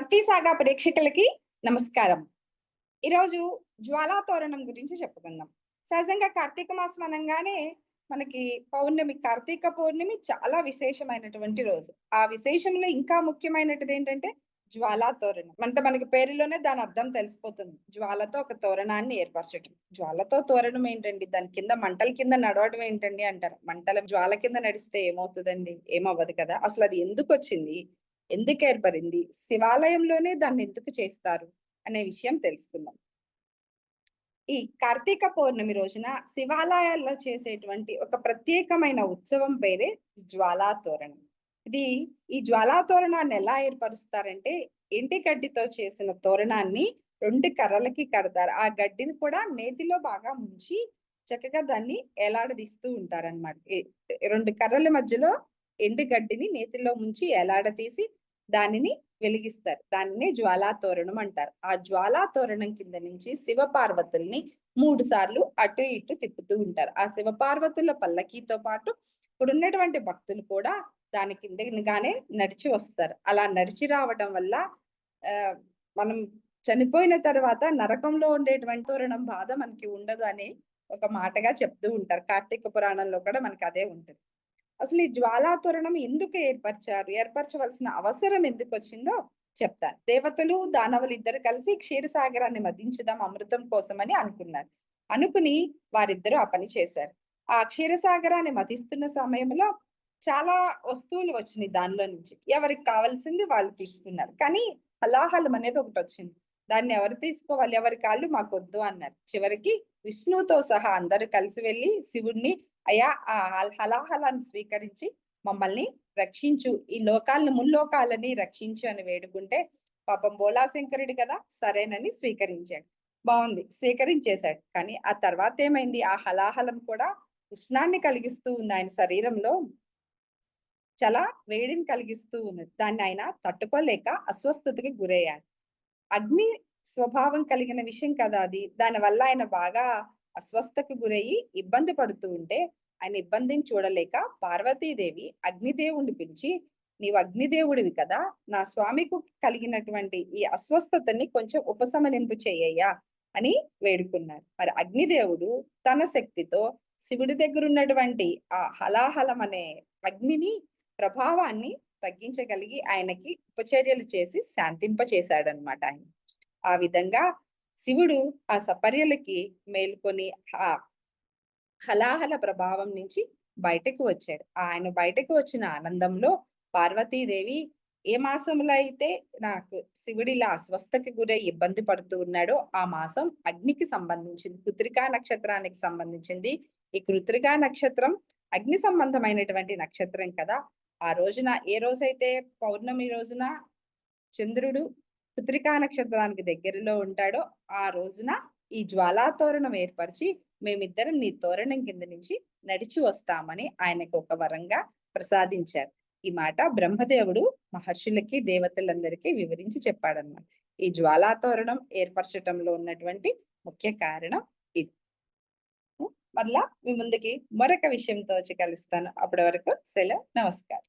భక్తి సాగా ప్రేక్షకులకి నమస్కారం. ఈరోజు జ్వాలా తోరణం గురించి చెప్పుకుందాం. సహజంగా కార్తీక మాసం అనగానే మనకి పౌర్ణమి కార్తీక పౌర్ణమి చాలా విశేషమైనటువంటి రోజు. ఆ విశేషంలో ఇంకా ముఖ్యమైనది ఏంటంటే జ్వాలా తోరణం. అంటే మనకి పేరులోనే దాని అర్థం తెలిసిపోతుంది. జ్వాలతో ఒక తోరణాన్ని ఏర్పరచటం. జ్వాలతో తోరణం ఏంటండి? దాని కింద మంటల కింద నడవడం ఏంటండి అంటారు. మంటల జ్వాల కింద నడిస్తే ఏమవుతుందండి? ఏమవ్వదు కదా. అసలు అది ఎందుకు వచ్చింది? ఎందుకు ఏర్పడింది? శివాలయంలోనే దాన్ని ఎందుకు చేస్తారు? అనే విషయం తెలుసుకుందాం. ఈ కార్తీక పౌర్ణమి రోజున శివాలయాల్లో చేసేటువంటి ఒక ప్రత్యేకమైన ఉత్సవం పేరే జ్వాలా తోరణం ఇది ఈ జ్వాలా తోరణాన్ని ఎలా ఏర్పరుస్తారంటే ఎండి గడ్డితో చేసిన తోరణాన్ని రెండు కర్రలకి కడతారు. ఆ గడ్డిని కూడా నేతిలో బాగా ముంచి చక్కగా దాన్ని ఎలాడదీస్తూ ఉంటారన్నమాట. రెండు కర్రల మధ్యలో ఎండు గడ్డిని నేతిలో ముంచి ఎలాడదీసి దానిని వెలిగిస్తారు. దానిని జ్వాలా తోరణం అంటారు. ఆ జ్వాలా తోరణం కింద నుంచి శివ పార్వతుల్ని మూడు సార్లు అటు ఇటు తిప్పుతూ ఉంటారు. ఆ శివ పార్వతుల పల్లకీతో పాటు ఇప్పుడు ఉన్నటువంటి భక్తులు కూడా దాని కిందగానే నడిచి వస్తారు. అలా నడిచి రావడం వల్ల ఆ మనం చనిపోయిన తర్వాత నరకంలో ఉండేటువంటి తోరణం బాధ మనకి ఉండదు అని ఒక మాటగా చెప్తూ ఉంటారు. కార్తీక పురాణంలో కూడా మనకి అదే ఉంటుంది. అసలు ఈ జ్వాలా తోరణం ఎందుకు ఏర్పరిచారు? ఏర్పరచవలసిన అవసరం ఎందుకు వచ్చిందో చెప్తాను. దేవతలు దానవులు ఇద్దరు కలిసి క్షీరసాగరాన్ని మదించుదాం అమృతం కోసమని అనుకున్నారు. అనుకుని వారిద్దరూ ఆ పని చేశారు. ఆ క్షీరసాగరాన్ని మతిస్తున్న సమయంలో చాలా వస్తువులు వచ్చినాయి దానిలో నుంచి. ఎవరికి కావాల్సింది వాళ్ళు తీసుకున్నారు. కానీ హలాహలం అనేది ఒకటి వచ్చింది. దాన్ని ఎవరు తీసుకోవాలి? ఎవరి కాళ్ళు మాకు వద్దు అన్నారు. చివరికి విష్ణువుతో సహా అందరు కలిసి వెళ్ళి శివుణ్ణి అయ్యా ఆ హలాహలాన్ని స్వీకరించి మమ్మల్ని రక్షించు ఈ లోకాలను ముల్లోకాలని రక్షించు అని వేడుకుంటే పాపం బోళాశంకరుడు కదా సరేనని స్వీకరించాడు. బాగుంది స్వీకరించేశాడు. కానీ ఆ తర్వాత ఏమైంది? ఆ హలాహలం కూడా ఉష్ణాన్ని కలిగిస్తూ ఉంది. ఆయన శరీరంలో చాలా వేడిని కలిగిస్తూ ఉన్నది. దాన్ని ఆయన తట్టుకోలేక అస్వస్థతకి గురయ్యారు. అగ్ని స్వభావం కలిగిన విషయం కదా అది. దాని వల్ల ఆయన బాగా అస్వస్థకు గురయ్యి ఇబ్బంది పడుతూ ఉంటే ఆయన ఇబ్బందిని చూడలేక పార్వతీదేవి అగ్నిదేవుణ్ణి పిలిచి నీవు అగ్నిదేవుడివి కదా నా స్వామికు కలిగినటువంటి ఈ అస్వస్థతని కొంచెం ఉపశమనింపు చేయ్యా అని వేడుకున్నారు. మరి అగ్నిదేవుడు తన శక్తితో శివుడి దగ్గర ఉన్నటువంటి ఆ హలాహలం అనే అగ్నిని ప్రభావాన్ని తగ్గించగలిగి ఆయనకి ఉపచర్యలు చేసి శాంతింప చేశాడనమాట ఆయన. ఆ విధంగా శివుడు ఆ సపర్యలకి మేల్కొని ఆ హలాహల ప్రభావం నుంచి బయటకు వచ్చాడు. ఆయన బయటకు వచ్చిన ఆనందంలో పార్వతీదేవి ఏ మాసంలో అయితే నాకు శివుడిలా అస్వస్థకి గురై ఇబ్బంది పడుతూ ఉన్నాడో ఆ మాసం అగ్నికి సంబంధించింది. కృత్రికా నక్షత్రానికి సంబంధించింది. ఈ కృత్రికా నక్షత్రం అగ్ని సంబంధమైనటువంటి నక్షత్రం కదా ఆ రోజున ఏ రోజైతే పౌర్ణమి రోజున చంద్రుడు పుత్రికా నక్షత్రానికి దగ్గరలో ఉంటాడో ఆ రోజున ఈ జ్వాలా తోరణం ఏర్పరిచి మేమిద్దరం నీ తోరణం కింద నుంచి నడిచి వస్తామని ఆయనకు ఒక వరంగా ప్రసాదించారు. ఈ మాట బ్రహ్మదేవుడు మహర్షులకి దేవతలందరికీ వివరించి చెప్పాడన్నమాట. ఈ జ్వాలా తోరణం ఏర్పరచటంలో ఉన్నటువంటి ముఖ్య కారణం ఇది. మరలా మీ ముందుకి మరొక విషయంతో వచ్చి కలుస్తాను. అప్పటి వరకు సెలవు. నమస్కారం.